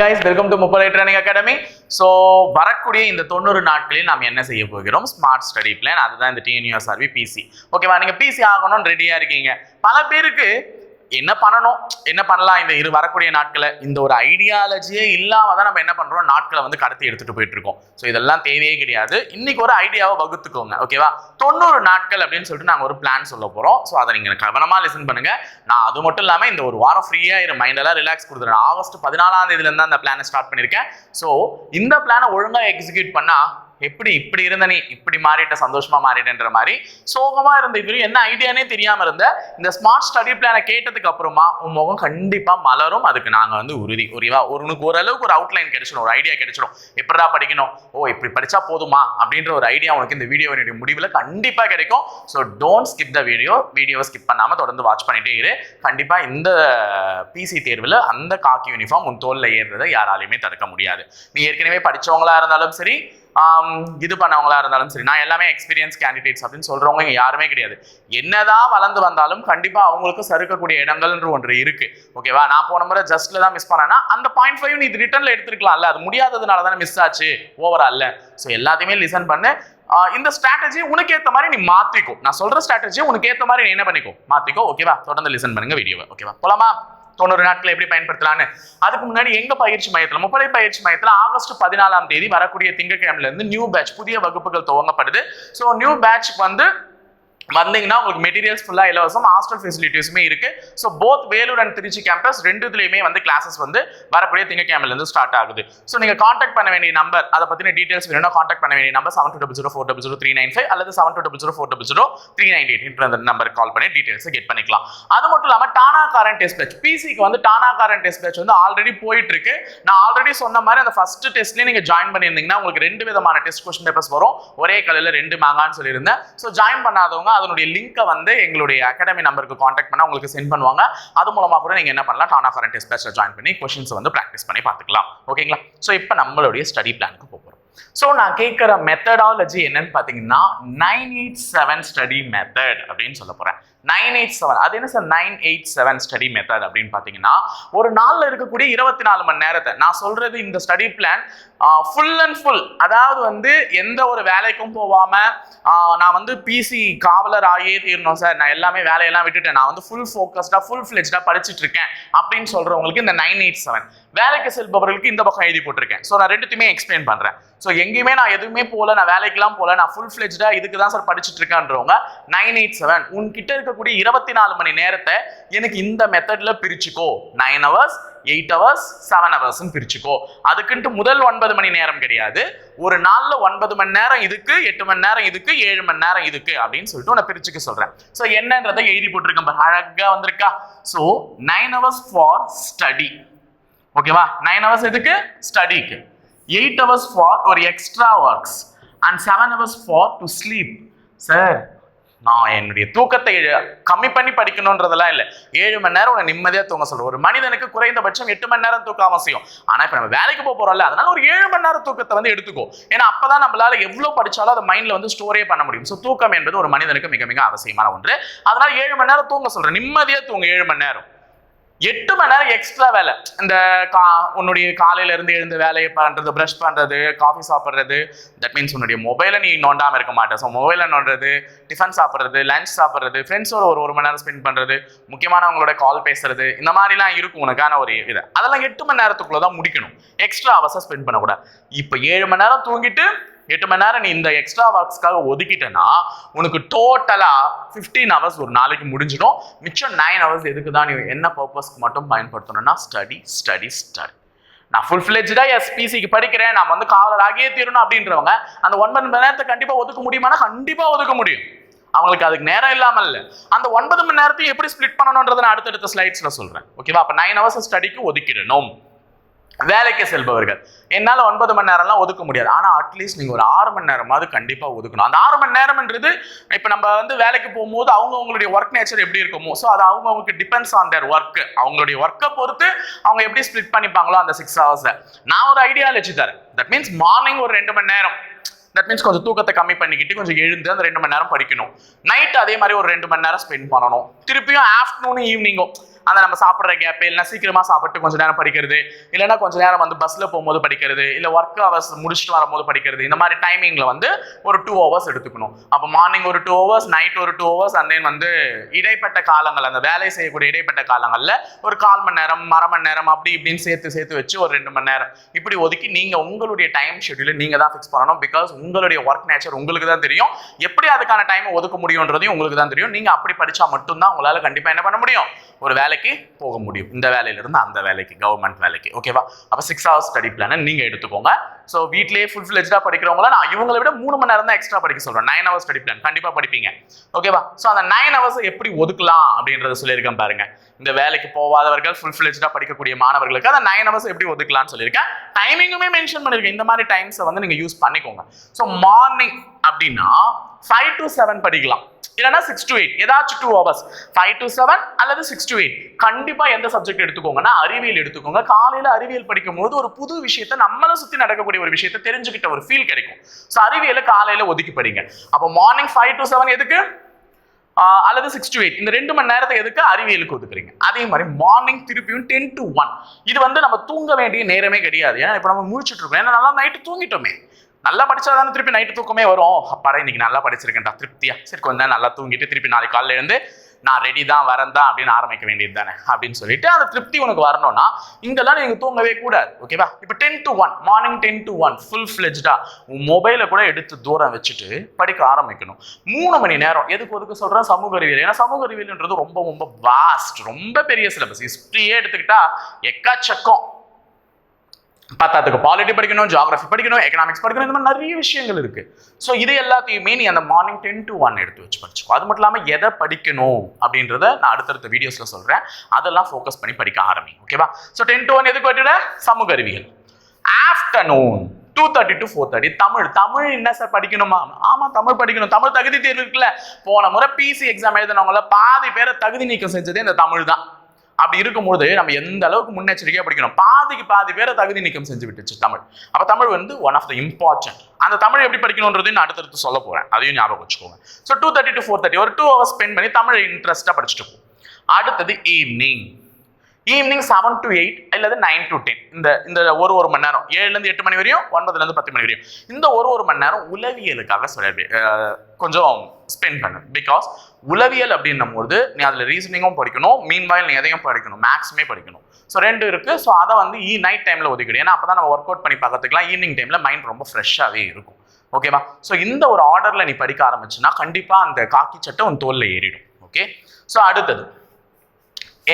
Guys welcome to முப்படை training academy so வரக்கூடிய இந்த தொண்ணூறு நாட்களில் நாம் என்ன செய்ய போகிறோம்? ஸ்மார்ட் ஸ்டடி பிளான் அதுதான் இந்த டிஎன்யூஎஸ்ஆர்வி பிசி ஓகேவா நீங்க பிசி ஆகணும்னு ரெடியா இருக்கீங்க. பல பேருக்கு என்ன பண்ணணும்? என்ன பண்ணலாம்? இந்த இரு வரக்கூடிய நாட்களை இந்த ஒரு ஐடியாலஜியே இல்லாம தான் நம்ம என்ன பண்றோம்? நாட்களை வந்து கடத்தி எடுத்துட்டு போயிட்டு இருக்கோம் ஸோ இதெல்லாம் தேவையே கிடையாது. இன்னைக்கு ஒரு ஐடியாவை வகுத்துக்கோங்க ஓகேவா தொண்ணூறு நாட்கள் அப்படின்னு சொல்லிட்டு நாங்கள் ஒரு பிளான் சொல்ல போறோம். ஸோ அதை நீங்க கவனமா லிசன் பண்ணுங்க. நான் அது மட்டும் இல்லாம இந்த ஒரு வாரம் ஃப்ரீயா இரு மைண்டெல்லாம் ரிலாக்ஸ் கொடுத்துறேன் ஆகஸ்ட் பதினாலாம் தேதியில அந்த பிளானை ஸ்டார்ட் பண்ணியிருக்கேன் ஸோ இந்த பிளானை ஒழுங்கா எக்ஸிக்யூட் பண்ணா எப்படி இப்படி இருந்த நீ இப்படி மாறிட்ட சந்தோஷமா மாறிட்டேன்ற மாதிரி சோகமா இருந்த இவரு என்ன ஐடியானே தெரியாம இருந்த இந்த ஸ்மார்ட் ஸ்டடி பிளானை கேட்டதுக்கு அப்புறமா உன் முகம் கண்டிப்பா மலரும் அதுக்கு நாங்க வந்து உறுதி. உரிவா ஒரு உனக்கு ஓரளவுக்கு ஒரு அவுட்லைன் கிடைச்சிடும் ஒரு ஐடியா கிடைச்சிடும். எப்படிடா படிக்கணும்? ஓ இப்படி படிச்சா போதுமா? அப்படின்ற ஒரு ஐடியா உனக்கு இந்த வீடியோவினுடைய முடிவில் கண்டிப்பா கிடைக்கும். So don't skip the video வீடியோவை ஸ்கிப் பண்ணாம தொடர்ந்து வாட்ச் பண்ணிட்டே இரு. கண்டிப்பா இந்த பிசி தேர்வில் அந்த காக்கி யூனிஃபார்ம் உன் தோல்ல ஏறுறதை யாராலையுமே தடுக்க முடியாது. நீ ஏற்கனவே படிச்சவங்களா இருந்தாலும் சரி இது பண்ணவங்களா இருந்தாலும் சரி. நான் எல்லாமே எக்ஸ்பீரியன்ஸ் கேண்டிடேட்ஸ் அப்படின்னு சொல்றவங்க யாருமே கிடையாது. என்னதான் வளர்ந்து வந்தாலும் கண்டிப்பா அவங்களுக்கு சறுக்கக்கூடிய இடங்கள்ன்ற ஒன்று இருக்கு. ஓகேவா நான் போன முறை ஜஸ்ட்ல தான் மிஸ் பண்ணேன்னா அந்த பாயிண்ட் ஃபைவ் நீ ரிட்டர்ன்ல எடுத்துருக்கலாம்ல. அது முடியாததுனால தானே மிஸ் ஆச்சு. ஓவரால் ஸோ எல்லாத்தையுமே லிசன் பண்ணு. இந்த ஸ்ட்ராட்டஜி உனக்கு ஏற்ற மாதிரி நீ மாத்திக்கோ. நான் சொல்ற ஸ்ட்ராட்டஜி உனக்கு ஏற்ற மாதிரி நீ என்ன பண்ணிக்கோ? மாத்திக்கோ. ஓகேவா தொடர்ந்து லிசன் பண்ணுங்க வீடியோவை ஓகேவா போலாமா? தொண்ணூறு நாட்கள் எப்படி பயன்படுத்தலாம்னு? அதுக்கு முன்னாடி எங்க பயிற்சி மையத்தில் முப்படை பயிற்சி மையத்தில் ஆகஸ்ட் பதினாலாம் தேதி வரக்கூடிய திங்கட்கிழமையில இருந்து நியூ பேட்ச் புதிய வகுப்புகள் துவங்கப்படுது. ஸோ நியூ பேட்ச் வந்து வந்தீங்கன்னா உங்களுக்கு மெட்டீரியல்ஸ் ஃபுல்லாக இலவசம் ஹாஸ்டல் ஃபெசிலிட்டிஸுமே இருக்குது so both Vellore and Trichy campus ரெண்டுத்துலேயுமே வந்து கிளாஸஸ் வந்து வரக்கூடிய திங்கக்கிழமையிலேருந்து ஸ்டார்ட் ஆகுது. ஸோ நீங்கள் காண்டாக்ட் பண்ண வேண்டிய நம்பர் அதை பற்றின டீட்டெயில்ஸ் வேணும்னா காண்டாக்ட் பண்ண வேண்டிய number seven two double zero four double zero three nine five அல்லது seven two double zero four double zero three nine eight அந்த நம்பருக்கு கால் பண்ணி டீட்டெயில்ஸை கெட் பண்ணிக்கலாம். அது மட்டும் இல்லாமல் டானா காரன் டெஸ்ட் பேட்ச் பிசிக்கு வந்து டானா காரன் டெஸ்ட் பேட்ச் வந்து ஆல்ரெடி போயிட்டு இருக்கு நான் ஆல்ரெடி சொன்ன மாதிரி அந்த ஃபர்ஸ்ட் டெஸ்ட்லேயே நீங்கள் ஜாயின் பண்ணியிருந்தீங்கன்னா உங்களுக்கு ரெண்டு விதமான டெஸ்ட் கொஸ்டின் பேப்பர்ஸ் வரும். ஒரே கலையில் ரெண்டு மேங்கான்னு சொல்லியிருந்தேன். ஸோ ஜாயின் பண்ணாதவங்க அதனுடைய லிங்கை வந்து எங்களுடைய அகாடமி நம்பருக்கு காண்டாக்ட் பண்ணா உங்களுக்கு சென்ட் பண்ணுவாங்க. அது மூலமா கூட நீங்க என்ன பண்ணலாம் டானா காரன் டெஸ்ட் ஜாயின் பண்ணி கொஸ்டின்ஸ் வந்து ப்ராக்டிஸ் பண்ணி பார்த்துக்கலாம். ஓகேங்களா ஸோ இப்போ நம்மளுடைய ஸ்டடி பிளானுக்கு போகிறோம் ஸோ நான் கேட்குற மெத்தடாலஜி என்னன்னு பார்த்தீங்கன்னா nine eight seven study method அப்படின்னு சொல்ல போறேன். Nine eight seven. அது என்ன sir? Nine eight seven study method அப்படின்னு பார்த்தீங்கன்னா ஒரு நாளில் இருக்கக்கூடிய இருபத்தி நாலு மணி நேரத்தை நான் சொல்றது இந்த study plan full and full அதாவது வந்து எந்த ஒரு வேலைக்கும் போகாம நான் வந்து பிசி காவலர் ஆகியே தீரணும் சார். நான் எல்லாமே வேலையெல்லாம் விட்டுட்டேன். நான் வந்து ஃபுல் ஃபோக்கஸ்டாக ஃபுல் ஃபிளெஜ்டாக படிச்சுட்டு இருக்கேன் அப்படின்னு சொல்றவங்களுக்கு இந்த நைன் எயிட் செவன். வேலைக்கு செல்பவர்களுக்கு இந்த பக்கம் எழுதி போட்டிருக்கேன். ஸோ நான் ரெண்டுத்தையுமே எக்ஸ்பிளைன் பண்ணுறேன் ஸோ எங்கேயுமே நான் எதுவுமே போகல நான் வேலைக்கெல்லாம் போகல. நான் ஃபுல் ஃபிளெஜ்டாக இதுக்கு தான் சார் படிச்சுட்டு இருக்கேன்றவங்க நைன் எயிட் செவன். உன்கிட்ட இருக்க இருக்கக்கூடிய இருபத்தி நாலு மணி நேரத்தை எனக்கு இந்த மெத்தட்ல பிரிச்சுக்கோ. Nine hours eight hours seven ஹவர்ஸ்னு பிரிச்சுக்கோ. அதுக்குன்ட்டு முதல் ஒன்பது மணி நேரம் கிடையாது. ஒரு நாளில் ஒன்பது மணி நேரம் இதுக்கு எட்டு மணி நேரம் இதுக்கு ஏழு மணி நேரம் இதுக்கு அப்படின்னு சொல்லிட்டு உன்னை பிரிச்சுக்க சொல்றேன். ஸோ என்னன்றதை எழுதி போட்டிருக்கேன் அழகாக அழகா வந்திருக்கா. So nine hours for study ஓகேவா நைன் ஹவர்ஸ் எதுக்கு? ஸ்டடிக்கு எயிட் ஹவர்ஸ் ஃபார் ஒரு extra works and seven hours for to sleep sir நான் என்னுடைய தூக்கத்தை கம்மி பண்ணி படிக்கணுன்றதெல்லாம் இல்லை. ஏழு மணி நேரம் உன்னை நிம்மதியாக தூங்க சொல்கிறேன் ஒரு மனிதனுக்கு குறைந்தபட்சம் எட்டு மணி நேரம் தூக்கம் அவசியம் ஆனால் இப்போ நம்ம வேலைக்கு போக போகிறோம்ல அதனால ஒரு ஏழு மணி நேரம் தூக்கத்தை வந்து எடுத்துக்கோ. ஏன்னா அப்பதான் நம்மளால் எவ்வளோ படித்தாலும் அதை மைண்டில் வந்து ஸ்டோரே பண்ண முடியும். ஸோ தூக்கம் என்பது ஒரு மனிதனுக்கு மிக மிக அவசியமான ஒன்று. அதனால் ஏழு மணி நேரம் தூங்க சொல்கிறேன் நிம்மதியாக தூங்க ஏழு மணி நேரம். எட்டு மணி நேரம் எக்ஸ்ட்ரா வேலை. இந்த கா உன்னுடைய காலையில இருந்து எழுந்து வேலையை பண்றது ப்ரஷ் பண்றது காஃபி சாப்பிட்றது. தட் மீன்ஸ் உன்னுடைய மொபைலை நீ நோண்டாமல் இருக்க மாட்டேன் ஸோ மொபைலை நோண்டுறது டிஃபன் சாப்பிட்றது லஞ்ச் சாப்பிட்றது ஃப்ரெண்ட்ஸோட ஒரு ஒரு மணி நேரம் ஸ்பெண்ட் பண்றது முக்கியமானவங்களோட கால் பேசுறது இந்த மாதிரிலாம் இருக்கும் உனக்கான ஒரு இது. அதெல்லாம் எட்டு மணி நேரத்துக்குள்ள தான் முடிக்கணும் எக்ஸ்ட்ரா அவர்ஸாக ஸ்பெண்ட் பண்ணக்கூடாது. இப்போ ஏழு மணி நேரம் தூங்கிட்டு எட்டு மணி நேரம் நீ இந்த எக்ஸ்ட்ரா ஒர்க்ஸ்க்காக ஒதுக்கிட்டேன்னா உனக்கு டோட்டலா 15 ஹவர்ஸ் ஒரு நாளைக்கு முடிஞ்சிடும். மிச்சம் நைன் ஹவர்ஸ் எதுக்கு தான் நீ என்ன பர்பஸ்க்கு மட்டும் பயன்படுத்தணும்னா ஸ்டடி ஸ்டடி ஸ்டடி நான் ஃபுல் ஃபிளெஜ்டா எஸ் பிசிக்கு படிக்கிறேன் நான் வந்து காவலர் ஆகியே தீரணும் அப்படின்றவங்க அந்த ஒன்பது மணி நேரத்தை கண்டிப்பா ஒதுக்க முடியுமானா கண்டிப்பா ஒதுக்க முடியும். அவங்களுக்கு அதுக்கு நேரம் இல்லாமல் இல்லை. அந்த ஒன்பது மணி நேரத்தையும் எப்படி ஸ்ப்ளிட் பண்ணணுன்றதை நான் அடுத்தடுத்த ஸ்லைட்ஸ்ல சொல்றேன். ஓகேவா அப்ப நைன் ஹவர்ஸ் ஸ்டடிக்கு ஒதுக்கிடணும். வேலைக்கு செல்பவர்கள். என்னால் ஒன்பது மணி நேரம்லாம் ஒதுக்க முடியாது. ஆனால் அட்லீஸ்ட் நீங்கள் ஒரு ஆறு மணி நேரமாவது கண்டிப்பாக ஒதுக்கணும். அந்த ஆறு மணி நேரம்ன்றது இப்போ நம்ம வந்து வேலைக்கு போகும்போது அவங்க அவங்களுடைய ஒர்க் நேச்சர் எப்படி இருக்குமோ ஸோ அது அவங்க அவங்களுக்கு டிபெண்ட்ஸ் ஆன் தேர் ஒர்க் அவங்களுடைய ஒர்க்கை பொறுத்து அவங்க எப்படி ஸ்ப்ளிட் பண்ணிப்பாங்களோ அந்த சிக்ஸ் ஹவர்ஸை நான் ஒரு ஐடியாலஜி தரேன். தட் மீன்ஸ் மார்னிங் ஒரு ரெண்டு மணி நேரம். தட் மீன்ஸ் கொஞ்சம் தூக்கத்தை கம்மி பண்ணிக்கிட்டு கொஞ்சம் எழுந்து அந்த ரெண்டு மணி நேரம் படிக்கணும். நைட் அதே மாதிரி ஒரு ரெண்டு மணி நேரம் ஸ்பெண்ட் பண்ணணும். திருப்பியும் ஆஃப்டர்நூன் ஈவினிங்கும் அந்த நம்ம சாப்பிட்ற கேப் இல்லைன்னா சீக்கிரமா சாப்பிட்டு கொஞ்ச நேரம் படிக்கிறது இல்லைன்னா கொஞ்ச நேரம் வந்து பஸ்ல போகும்போது படிக்கிறது இல்ல ஒர்க் ஹவர்ஸ் முடிச்சுட்டு வரும்போது படிக்கிறது இந்த மாதிரி டைமிங்ல வந்து ஒரு டூ ஹவர்ஸ் எடுத்துக்கணும். அப்போ மார்னிங் ஒரு டூ ஹவர்ஸ் நைட் ஒரு டூ ஹவர்ஸ் அண்ட் தென் வந்து இடைப்பட்ட காலங்கள் அந்த வேலை செய்யக்கூடிய இடைப்பட்ட காலங்கள்ல ஒரு கால் மணி நேரம் அரை மணி நேரம் அப்படி இப்படின்னு சேர்த்து சேர்த்து வச்சு ஒரு ரெண்டு மணி நேரம். இப்படி ஒதுக்கி நீங்க உங்களுடைய டைம் ஷெட்யூலை நீங்க தான் ஃபிக்ஸ் பண்ணணும் பிகாஸ் உங்களுடைய ஒர்க் நேச்சர் உங்களுக்கு தான் தெரியும். எப்படி அதுக்கான டைம் ஒதுக்க முடியுன்றதையும் உங்களுக்கு தான் தெரியும். நீங்க அப்படி படிச்சா மட்டும்தான் உங்களால கண்டிப்பா என்ன பண்ண முடியும்? ஒரு வேலை வேலைக்கு போக முடியும். இந்த வேலையிலிருந்து அந்த வேலைக்கு கவர்மெண்ட் வேலைக்கு. ஓகேவா அப்போ சிக்ஸ் ஹவர்ஸ் ஸ்டடி பிளானை நீங்க எடுத்துக்கோங்க. ஸோ வீட்லயே ஃபுல் ஃபிளெஜ்டா படிக்கிறவங்கள நான் இவங்களை விட மூணு மணி நேரம் தான் எக்ஸ்ட்ரா படிக்க சொல்றேன். நைன் ஹவர்ஸ் ஸ்டடி பிளான் கண்டிப்பாக படிப்பீங்க. ஓகேவா ஸோ அந்த நைன் ஹவர்ஸ் எப்படி ஒதுக்கலாம் அப்படின்றத சொல்லியிருக்கேன் பாருங்க. இந்த வேலைக்கு போகாதவர்கள் ஃபுல் ஃபிளெஜ்டாக படிக்கக்கூடிய மாணவர்களுக்கு அதை நைன் ஹவர்ஸ் எப்படி ஒதுக்கலாம்னு சொல்லியிருக்கேன். டைமிங்குமே மென்ஷன் பண்ணியிருக்கேன். இந்த மாதிரி டைம்ஸை வந்து நீங்கள் யூஸ் பண்ணிக்கோங்க. ஸோ மார்னிங் அப்படின்னா ஃபைவ் டு செவன் படிக்கலாம். இல்லைன்னா சிக்ஸ் டு எயிட் ஏதாச்சும் two hours five to seven அல்லது சிக்ஸ் டு எயிட் கண்டிப்பாக எந்த சப்ஜெக்ட் எடுத்துக்கோங்கன்னா அறிவியல் எடுத்துக்கோங்க. காலையில் அறிவியல் படிக்கும்போது ஒரு புது விஷயத்தை நம்மளை சுற்றி நடக்கக்கூடிய ஒரு விஷயத்தை தெரிஞ்சுக்கிட்ட ஒரு ஃபீல் கிடைக்கும். ஸோ அறிவியலை காலையில் ஒதுக்கி படிங்க. அப்போ மார்னிங் ஃபைவ் டு செவன் எதுக்கு? அல்லது சிக்ஸ் டு எயிட் இந்த ரெண்டு மணி நேரத்தை எதுக்கு? அறிவியலுக்கு ஒதுக்குறீங்க. அதே மாதிரி மார்னிங் திருப்பியும் டென் டு ஒன் இது வந்து நம்ம தூங்க வேண்டிய நேரமே கிடையாது. ஏன்னா இப்போ நம்ம முடிச்சுட்டு இருக்கோம். ஏன்னா நல்லா நைட்டு தூங்கிட்டோமே. நல்லா படிச்சா தானே திருப்பி நைட்டு தூக்கமே வரும். அப்பாடா இன்னைக்கு நல்லா படிச்சிருக்கேன்டா. திருப்தியா? சரி கொஞ்ச நேரம் நல்லா தூங்கிட்டு திருப்பி நாளைக்கு காலையில இருந்து நான் ரெடி தான் வரேன் தான் அப்படின்னு ஆரம்பிக்க வேண்டியது தானே அப்படின்னு சொல்லிட்டு அந்த திருப்தி உனக்கு வரணும்னா இங்கெல்லாம் நீங்க தூங்கவே கூடாது ஓகேவா இப்போ ten to one morning ten to one full ஃபிளெஜ்டா உன் மொபைலை கூட எடுத்து தூரம் வச்சுட்டு படிக்க ஆரம்பிக்கணும். மூணு மணி நேரம் எதுக்கு ஒதுக்க சொல்றேன்? சமூக அறிவியல். ஏன்னா சமூக அறிவியல்ன்றது ரொம்ப ரொம்ப வாஸ்ட் ரொம்ப பெரிய சிலபஸ் ஹிஸ்ட்ரியே எடுத்துக்கிட்டா எக்காச்சக்கம். பத்தாத்துக்கு பாலிட்டி படிக்கணும் ஜியாகிரபி படிக்கணும் எக்கனாமிக்ஸ் படிக்கணும் இந்த மாதிரி நிறைய விஷயங்கள் இருக்கு. ஸோ இது எல்லாத்தையுமே நீ அந்த மார்னிங் டென் டு ஒன் எடுத்து வச்சு படிச்சுக்கோ. அது மட்டும் இல்லாமல் எதை படிக்கணும் அப்படின்றத நான் அடுத்தடுத்த வீடியோஸ்ல சொல்றேன். அதெல்லாம் ஃபோக்கஸ் பண்ணி படிக்க ஆரம்பி. ஓகேவா ஸோ டென் டு ஒன் எதுக்கு வட்டிட? சமூக அறிவியல் afternoon two thirty to four thirty Tamil. Tamil என்ன சார் படிக்கணுமா? ஆமாம் தமிழ் படிக்கணும். தமிழ் தகுதி தேர்வு இருக்குல்ல. போன முறை பிசி எக்ஸாம் எழுதினவங்கள பாதி பேரை தகுதி நீக்கம் செஞ்சதே இந்த தமிழ் தான். அப்படி இருக்கும்போது நம்ம எந்த அளவுக்கு முன்னெச்சரிக்கையாக படிக்கணும்? பாதிக்கு பாதி பேரை தகுதி நீக்கம் செஞ்சு விட்டுச்சு தமிழ். அப்போ தமிழ் வந்து ஒன் ஆஃப் த இம்பார்ட்டன்ட் அந்த தமிழ் எப்படி படிக்கணுன்றதையும் நான் அடுத்தடுத்து சொல்ல போகிறேன் அதையும் ஞாபகம் வச்சுக்கோங்க. So two thirty to four thirty ஒரு டூ ஹவர்ஸ் ஸ்பெண்ட் பண்ணி தமிழ் இன்ட்ரெஸ்ட்டாக படிச்சுட்டு போகும் அடுத்தது evening evening seven to eight அல்லது நைன் டு டென் இந்த இந்த ஒரு ஒரு மணி நேரம். ஏழுலேருந்து எட்டு மணி வரையும் ஒன்பதுலேருந்து பத்து மணி வரையும். இந்த ஒரு ஒரு மணி நேரம் உளவியலுக்காக சொல்லி கொஞ்சம் ஸ்பெண்ட் பண்ணு. பிகாஸ் உளவியல் அப்படின்னும் போது நீ அதில் ரீசனிங்கும் படிக்கணும். மீன்வாயில் நீ எதையும் படிக்கணும். மேக்ஸுமே படிக்கணும். ஸோ ரெண்டு இருக்குது ஸோ அதை வந்து ஈ நைட் டைமில் ஒதுக்கிடு. ஏன்னா அப்போ தான் நம்ம ஒர்க் அவுட் பண்ணி பார்க்கறதுக்குலாம் ஈவினிங் டைமில் மைண்ட் ரொம்ப ஃப்ரெஷ்ஷாகவே இருக்கும். ஓகேவா ஸோ இந்த ஒரு ஆர்டரில் நீ படிக்க ஆரம்பிச்சுன்னா கண்டிப்பாக அந்த காக்கி சட்டை உன் தோல்ல ஏறிடும். ஓகே ஸோ அடுத்தது.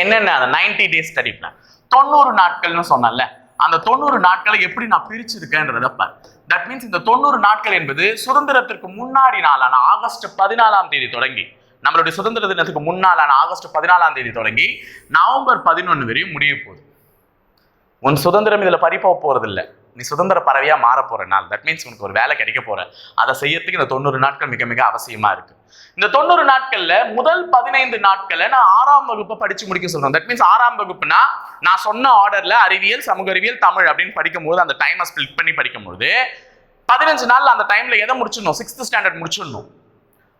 என்னென்ன? அந்த நைன்டி டேஸ் ஸ்டடி பிளான் தொண்ணூறு நாட்கள்னு சொன்னேன்ல. அந்த தொண்ணூறு நாட்களை எப்படி நான் பிரிச்சிருக்கேன்றத பார். தட் மீன்ஸ் இந்த தொண்ணூறு நாட்கள் என்பது சுதந்திரத்திற்கு முன்னாடி நாளான ஆகஸ்ட் பதினாலாம் தேதி தொடங்கி நம்மளுடைய சுதந்திர தினத்துக்கு முன்னாலான ஆகஸ்ட் பதினாலாம் தேதி தொடங்கி நவம்பர் பதினொன்று வரையும் முடிய போகுது. உன் சுதந்திரம் இதில் பறிப்போ போகிறதில்ல நீ சுதந்திர பறவையாக மாற போகிற நாள். தட் மீன்ஸ் உனக்கு ஒரு வேலை கிடைக்க போகிற அதை செய்யறதுக்கு இந்த தொண்ணூறு நாட்கள் மிக மிக அவசியமாக இருக்கு. இந்த தொண்ணூறு நாட்களில் முதல் பதினைந்து நாட்களை நான் ஆறாம் வகுப்பை படித்து முடிக்க சொல்கிறேன் தட் மீன்ஸ் ஆறாம் வகுப்புனா நான் சொன்ன ஆர்டரில் அறிவியல் சமூக அறிவியல் தமிழ் அப்படின்னு படிக்கும்போது அந்த டைமை ஸ்பிளிட் பண்ணி படிக்கும்போது பதினஞ்சு நாள் அந்த டைமில் எதை முடிச்சிடணும்? சிக்ஸ்த் ஸ்டாண்டர்ட் முடிச்சிடணும்.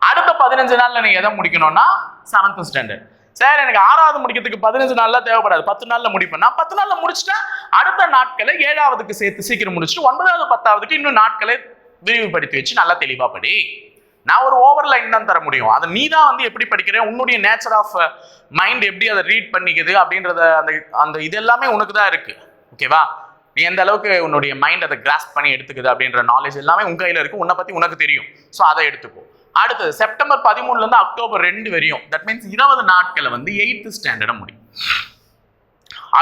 அடுத்த பதினஞ்சு நாள்ல நீங்க எதை முடிக்கணும்னா செவன்த் ஸ்டாண்டர்ட் சார் எனக்கு ஆறாவது முடிக்கிறதுக்கு பதினஞ்சு நாள்ல தேவைப்படாது. பத்து நாள்ல நான் பத்து நாள்ல முடிச்சுட்டா அடுத்த நாட்களை ஏழாவதுக்கு சேர்த்து சீக்கிரம் முடிச்சுட்டு ஒன்பதாவது பத்தாவதுக்கு இன்னும் நாட்களை விரிவுபடுத்தி வச்சு நல்லா தெளிவா படி. நான் ஒரு ஓவர் லைன் தான் தர முடியும். அதை நீ தான் வந்து எப்படி படிக்கிற? உன்னுடைய நேச்சர் ஆஃப் மைண்ட் எப்படி அதை ரீட் பண்ணிக்குது? அப்படின்றத அந்த அந்த இது எல்லாமே உனக்கு தான் இருக்கு. ஓகேவா நீ எந்த அளவுக்கு உன்னுடைய மைண்ட் அதை கிராஸ்ப் பண்ணி எடுத்துக்குது அப்படின்ற நாலேஜ் எல்லாமே உன் கையில இருக்கு. உன்னை பத்தி உனக்கு தெரியும். ஸோ அதை எடுத்துக்கோ. அடுத்தது செப்டம்பர் பதிமூணுல இருந்து அக்டோபர் ரெண்டு வரையும். தட் மீன்ஸ் இருபது நாட்களை வந்து எயித்து ஸ்டாண்டர்ட முடியும்.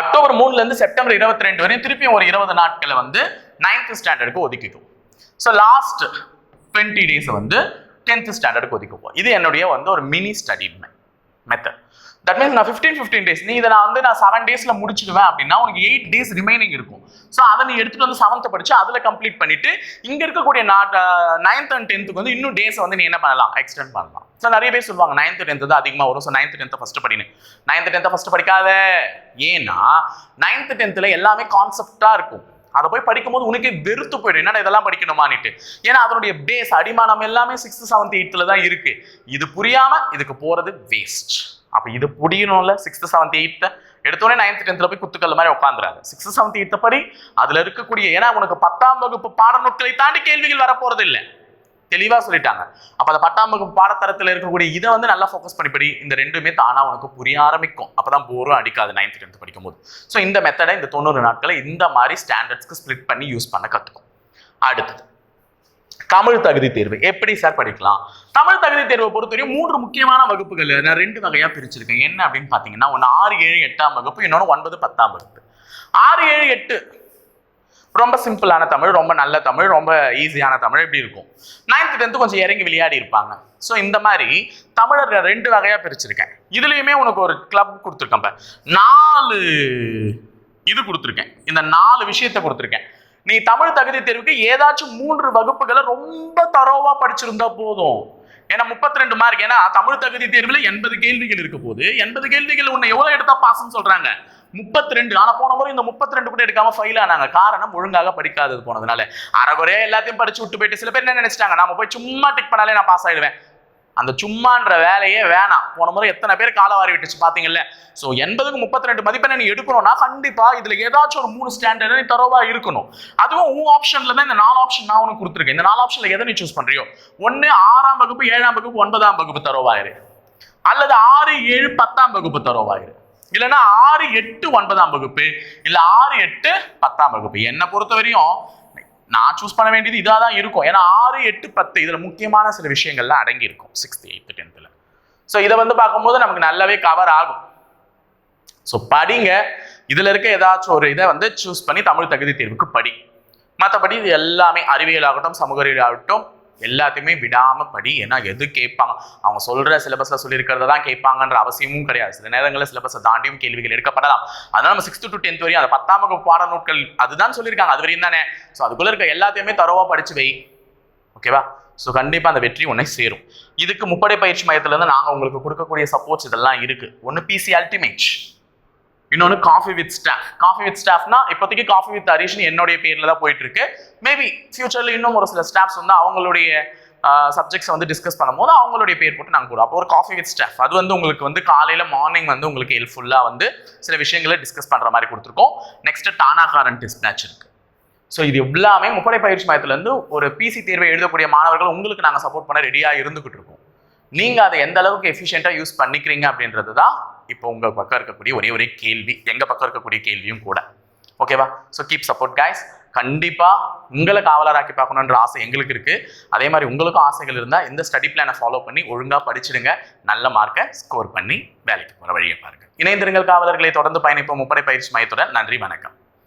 அக்டோபர் மூணுல இருந்து செப்டம்பர் இருபத்தி ரெண்டு வரையும் திருப்பியும் ஒரு இருபது நாட்களை வந்து நைன்த் ஸ்டாண்டர்டுக்கு ஒதுக்கிக்கும். ஸோ லாஸ்ட் டுவெண்ட்டி டேஸ் வந்து டென்த் ஸ்டாண்டர்டுக்கு ஒதுக்குவோம் இது என்னுடைய வந்து ஒரு mini study method that means நான் ஃபிஃப்டீன் ஃபிஃப்டீன் டேஸ் நீ இதை நான் வந்து நான் செவன் டேஸில் முடிச்சிடுவேன் அப்படின்னா உனக்கு எயிட் டேஸ் ரிமைனிங் இருக்கும். ஸோ அதை நீ எடுத்துகிட்டு வந்து செவன்த்து படித்து அதில் கம்ப்ளீட் பண்ணிவிட்டு இங்கே இருக்கக்கூடிய நைன்த் அண்ட் டென்த்துக்கு வந்து இன்னும் டேஸை வந்து நீ என்ன பண்ணலாம்? எக்ஸ்டெண்ட் பண்ணலாம். ஸோ நிறைய பேர் சொல்லுவாங்க நைன்த் டென்த்து தான் அதிகமாக வரும். ஸோ நைன்த் டென்த்தை ஃபஸ்ட்டு படினு நைன்த் டென்த்தை ஃபஸ்ட்டு படிக்காத. ஏன்னா நைன்த் டென்த்தில் எல்லாமே கான்செப்டாக இருக்கும். அதை போய் படிக்கும்போது உனக்கு வெறுத்து போயிடும். என்னடா இதெல்லாம் படிக்கணுமான்ட்டு ஏன்னா அதனுடைய பேஸ் அடிமானம் எல்லாமே சிக்ஸ்த் செவன்த் எயித்தில் தான் இருக்குது இது புரியாமல் இதுக்கு போகிறது வேஸ்ட் அப்போ இது புரியணும்ல சிக்ஸ்த்து செவன்த் எயித்து எடுத்தோடனே நைன்த் டென்த்தில் போய் குத்துக்கல்ல மாதிரி உட்காந்துறாரு சிக்ஸ்த் செவன்த் எயித்த படி அதில் இருக்கக்கூடிய ஏன்னா உனக்கு பத்தாம் வகுப்பு பாடநூட்களை தாண்டி கேள்விகள் வரப்போறது இல்லை தெளிவாக சொல்லிட்டாங்க. அப்போ அந்த பத்தாம் வகுப்பு பாடத்தரத்தில் இருக்கக்கூடிய இதை வந்து நல்லா ஃபோக்கஸ் பண்ணி படி. இந்த ரெண்டுமே தானாக உனக்கு புரிய ஆரம்பிக்கும். அப்போ தான் போரும் அடிக்காது நைன்த் டென்த் படிக்கும் போது ஸோ இந்த மெத்தடை இந்த தொண்ணூறு நாட்களை இந்த மாதிரி ஸ்டாண்டர்ட்ஸ்க்கு ஸ்ப்ளிட் பண்ணி யூஸ் பண்ண கற்றுக்கும் அடுத்தது தமிழ் தகுதி தேர்வு. எப்படி சார் படிக்கலாம்? தமிழ் தகுதி தேர்வை பொறுத்தவரையும் மூன்று முக்கியமான வகுப்புகள் நான் ரெண்டு வகையா பிரிச்சிருக்கேன். என்ன அப்படின்னு பாத்தீங்கன்னா ஒன்று ஆறு ஏழு எட்டாம் வகுப்பு இன்னொன்று ஒன்பது பத்தாம் வகுப்பு. ஆறு ஏழு எட்டு. ரொம்ப சிம்பிளான தமிழ் ரொம்ப நல்ல தமிழ் ரொம்ப ஈஸியான தமிழ் இப்படி இருக்கும். நைன்த் டென்த்து கொஞ்சம் இறங்கி விளையாடி இருப்பாங்க. ஸோ இந்த மாதிரி தமிழர் ரெண்டு வகையாக பிரிச்சிருக்கேன். இதுலேயுமே உனக்கு ஒரு கிளப் கொடுத்துருக்கேன் நாலு இது கொடுத்துருக்கேன். இந்த நாலு விஷயத்தை கொடுத்துருக்கேன். நீ தமிழ் தகுதி தேர்வுக்கு ஏதாச்சும் மூன்று வகுப்புகளை ரொம்ப தரோவா படிச்சிருந்தா போதும். ஏன்னா முப்பத்தி ரெண்டு மார்க் ஏன்னா தமிழ் தகுதி தேர்வுல எண்பது கேள்விகள் இருக்க போது எண்பது கேள்விகள் உன்னை எவ்வளவு எடுத்தா பாசம் சொல்றாங்க. முப்பத்தி ரெண்டு ஆனா போன முறை இந்த முப்பத்தி ரெண்டு கூட எடுக்காம ஃபைல் ஆனாங்க. காரணம் ஒழுங்காக படிக்காதது போனதுனால. அறகுறையா எல்லாத்தையும் படிச்சு விட்டு போயிட்டு சில பேர் என்ன நினைச்சிட்டாங்க? நாம போய் சும்மா டிக் பண்ணாலே நான் பாஸ் ஆயிடுவேன். அந்த சும்மான்ற வேலையே வேணாம். போன முறை எத்தனை பேர் காலை வாரி விட்டுச்சு பார்த்தீங்கல்ல ஸோ எண்பதுக்கு முப்பத்தி ரெண்டு மதிப்பெண்ணை நீ எடுக்கணும்னா கண்டிப்பாக இதில் ஏதாச்சும் ஒரு மூணு ஸ்டாண்டர்ட் நீ தரோவாக இருக்கணும். அதுவும் உன் ஆப்ஷனில் தான் இந்த நாலு ஆப்ஷன் நான் உனக்கு கொடுத்துருக்கேன். இந்த நாலு ஆப்ஷனில் எதை நீ சூஸ் பண்ணுறியோ ஒன்று ஆறாம் வகுப்பு ஏழாம் வகுப்பு ஒன்பதாம் வகுப்பு தரோவாயிரு அல்லது ஆறு ஏழு பத்தாம் வகுப்பு தரோவாயிரு இல்லைன்னா ஆறு எட்டு ஒன்பதாம் வகுப்பு. இல்லை ஆறு எட்டு பத்தாம் வகுப்பு. என்னை பொறுத்த வரையும் நான் சூஸ் பண்ண வேண்டியது இதாக தான் இருக்கும். ஏன்னா ஆறு எட்டு பத்து இதில் முக்கியமான சில விஷயங்கள்லாம் அடங்கி இருக்கும் சிக்ஸ்த்து எயித்து டென்த்தில் ஸோ இதை வந்து பார்க்கும்போது நமக்கு நல்லாவே கவர் ஆகும். ஸோ படிங்க. இதில் இருக்க ஏதாச்சும் ஒரு இதை வந்து சூஸ் பண்ணி தமிழ் தகுதி தேர்வுக்கு படி. மற்றபடி இது எல்லாமே அறிவியல் ஆகட்டும் சமூக அறிவியல் ஆகட்டும் எல்லாத்தையுமே விடாம படி. ஏன்னா எது கேட்பாங்க? அவங்க சொல்ற சிலபஸ்ல சொல்லியிருக்கிறத தான் கேட்பாங்கன்ற அவசியமும் கிடையாது. சில நேரங்களில் சிலபஸை தாண்டியும் கேள்விகள் எடுக்கப்படலாம். அதனால நம்ம சிக்ஸ்த்து டு டென்த் வரையும் அந்த பத்தாம் வகுப்பு பாட நூட்கள் அதுதான் சொல்லியிருக்காங்க. அது வரையும் தானே. ஸோ அதுக்குள்ள இருக்க எல்லாத்தையுமே தரவா படிச்சு வை. ஓகேவா ஸோ கண்டிப்பாக அந்த வெற்றி உன்னை சேரும். இதுக்கு முப்படை பயிற்சி மையத்திலேருந்து நாங்கள் உங்களுக்கு கொடுக்கக்கூடிய சப்போர்ட்ஸ் இதெல்லாம் இருக்கு. ஒன்று பிசி அல்டிமேட் இன்னொன்று coffee with staff coffee with ஸ்டாஃப்னா இப்போதைக்கு காஃபி வித் ஹரிஷ்னு என்னுடைய பேரில் தான் போயிட்டு இருக்கு மேபி ஃபியூச்சரில் இன்னும் ஒரு சில ஸ்டாஃப்ஸ் வந்து அவங்களுடைய சப்ஜெக்ட்ஸ் வந்து டிஸ்கஸ் பண்ணும்போது அவங்களுடைய பேர் போட்டு நாங்கள் போடுவோம் அப்போ ஒரு காஃபி வித் ஸ்டாஃப் அது வந்து உங்களுக்கு வந்து காலையில் மார்னிங் வந்து உங்களுக்கு ஹெல்ப்ஃபுல்லாக வந்து சில விஷயங்களை டிஸ்கஸ் பண்ணுற மாதிரி கொடுத்துருக்கோம். நெக்ஸ்ட் டானாகாரன் டெஸ்ட் மேட்ச் இருக்கு. ஸோ இது எல்லாமே முப்படை பயிற்சி மையத்துலேருந்து ஒரு பிசி தேர்வை எழுதக்கூடிய மாணவர்கள் உங்களுக்கு நாங்கள் சப்போர்ட் பண்ண ரெடியாக இருந்துகிட்டு இருக்கோம். நீங்கள் அதை எந்த அளவுக்கு எஃபிஷியண்ட்டாக யூஸ் பண்ணிக்கிறீங்க அப்படின்றது தான் இப்போ உங்கள் பக்கம் இருக்கக்கூடிய ஒரே ஒரே கேள்வி எங்கள் பக்கம் இருக்கக்கூடிய கேள்வியும் கூட. ஓகேவா ஸோ கீப் சப்போர்ட் கைஸ் கண்டிப்பாக உங்களை காவலராக்கி பார்க்கணுன்ற ஆசை எங்களுக்கு இருக்குது அதே மாதிரி உங்களுக்கும் ஆசைகள் இருந்தால் இந்த ஸ்டடி பிளானை ஃபாலோ பண்ணி ஒழுங்காக படிச்சிடுங்க. நல்ல மார்க்கை ஸ்கோர் பண்ணி வேலைக்கு போகிற வழியை பாருங்கள் இணைந்திருங்கள் காவலர்களை. தொடர்ந்து பயணிப்போம். முப்படை பயிற்சி மையத்துடன் நன்றி வணக்கம்.